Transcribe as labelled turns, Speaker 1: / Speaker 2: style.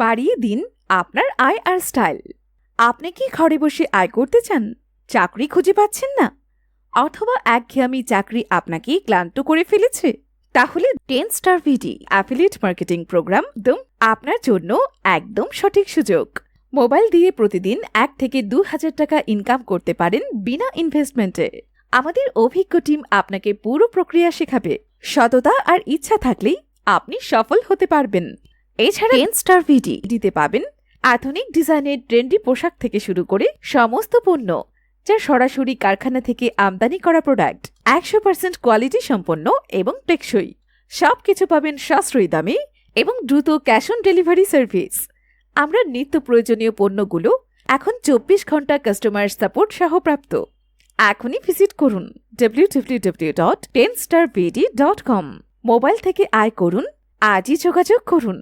Speaker 1: বাড়িয়ে দিন আপনার আয় আর স্টাইল। আপনি কি ঘরে বসে আয় করতে চান? চাকরি খুঁজে পাচ্ছেন না? অথবা একঘেয়ামি চাকরি আপনাকে ক্লান্ত করে ফেলেছে? তাহলে টেন স্টার ভিডি অ্যাফিলিয়েট মার্কেটিং প্রোগ্রাম একদম আপনার জন্য একদম সঠিক সুযোগ। মোবাইল দিয়ে প্রতিদিন এক থেকে দু হাজার টাকা ইনকাম করতে পারেন বিনা ইনভেস্টমেন্টে আমাদের অভিজ্ঞ টিম আপনাকে পুরো প্রক্রিয়া শেখাবে। সততা আর ইচ্ছা থাকলেই আপনি সফল হতে পারবেন। এছাড়া স্টার ভিডি দিতে পাবেন আধুনিক ডিজাইনের ট্রেন্ডি পোশাক থেকে শুরু করে সমস্ত পণ্য, যা সরাসরি কারখানা থেকে আমদানি করা প্রোডাক্ট একশো পার্সেন্ট কোয়ালিটি সম্পন্ন এবং টেকসই। সব কিছু পাবেন সাশ্রয়ী দামে এবং দ্রুত ক্যাশ অন ডেলিভারি সার্ভিস আমরা নিত্য প্রয়োজনীয় পণ্যগুলো এখন চব্বিশ ঘণ্টা কাস্টমার সাপোর্ট সহপ্রাপ্ত এখনই ভিজিট করুন W W W dot ten star dot com mobile থেকে আয় করুন, আজই যোগাযোগ করুন।